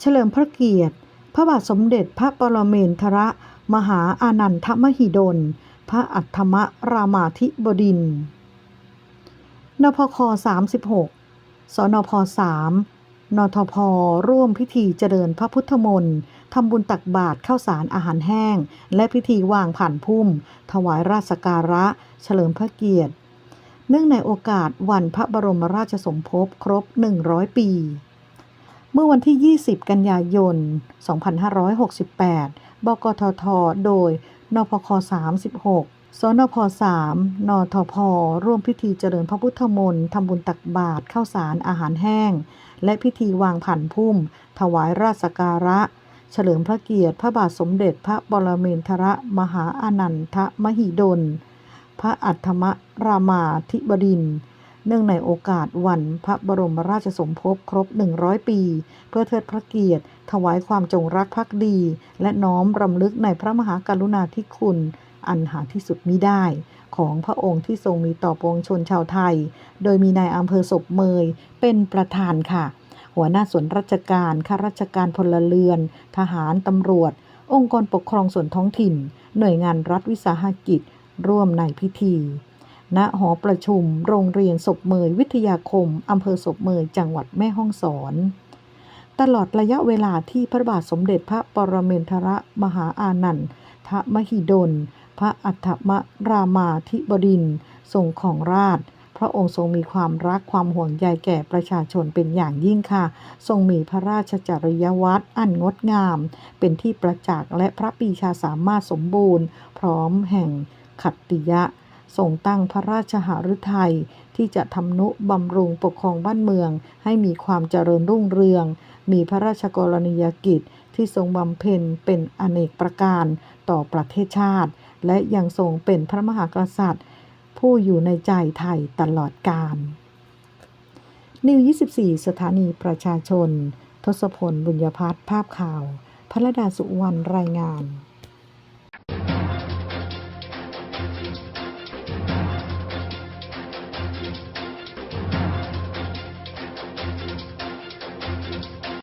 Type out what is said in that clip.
เฉลิมพระเกียรติ พระบาทสมเด็จพระปรเมนทรมหาอานันทมหิดล พระอัฏฐมรามาธิบดินทร์นพค36 สนพ3นทพ ร่วมพิธีเจริญพระพุทธมนต์ทำบุญตักบาตรข้าวสารอาหารแห้ง และพิธีวางผ่านพุ่ม ถวายราชการะ เฉลิมพระเกียรติ เนื่องในโอกาสวันพระบรมราชสมภพครบ 100 ปี เมื่อวันที่ 20 กันยายน 2568 บกทท โดย นพค 36 สนพ 3 นทพ ร่วมพิธีเจริญพระพุทธมนต์ทำบุญตักบาตรข้าวสารอาหารแห้ง และพิธีวางผันพุ่ม ถวายราชการะ เฉลิมพระเกียรติพระบาทสมเด็จพระบรมินทรมหาอนันทมหิดล พระอัฏฐมรามาธิบดินทร์ เนื่องในโอกาสวันพระบรมราชสมภพครบ 100 ปี เพื่อเทิดพระเกียรติ ถวายความจงรักภักดี และน้อมรำลึกในพระมหากรุณาธิคุณ อันหาที่สุดมิได้ ของพระองค์ที่ทรงมีต่อปวงชนชาวไทย โดยมีนายอำเภอศพเมยเป็นประธานค่ะ หัวหน้าส่วนราชการข้าราชการพลเรือน ทหารตำรวจ องค์กรปกครองส่วนท้องถิ่น หน่วยงานรัฐวิสาหกิจ ร่วมในพิธี ณหอประชุม โรงเรียนศพเมยวิทยาคม อำเภอศพเมยจังหวัดแม่ฮ่องสอน ตลอดระยะเวลาที่พระบาทสมเด็จพระปรเมนทรมหาอานันทมหิดล พระอัฏฐมรามาธิบดินทรงของราชพระองค์ทรงมีความรักความห่วงใยแก่ประชาชนเป็นอย่างยิ่งค่ะ ทรงมีพระราชจริยวัตรอันงดงาม เป็นที่ประจักษ์และพระปีชาสามารถสมบูรณ์ พร้อมแห่งขัตติยะ ทรงตั้งพระราชหฤทัยที่จะทำนุบำรุงปกครองบ้านเมือง ให้มีความเจริญรุ่งเรือง มีพระราชกรณียกิจที่ทรงบำเพ็ญเป็นอเนกประการต่อประเทศชาติ และยังทรงเป็นพระมหากษัตริย์ ผู้อยู่ในใจไทยตลอดกาลนิว 24 สถานีประชาชน ทศพล บุญยพัฒน์ภาพข่าว พระดาสุวรรณรายงาน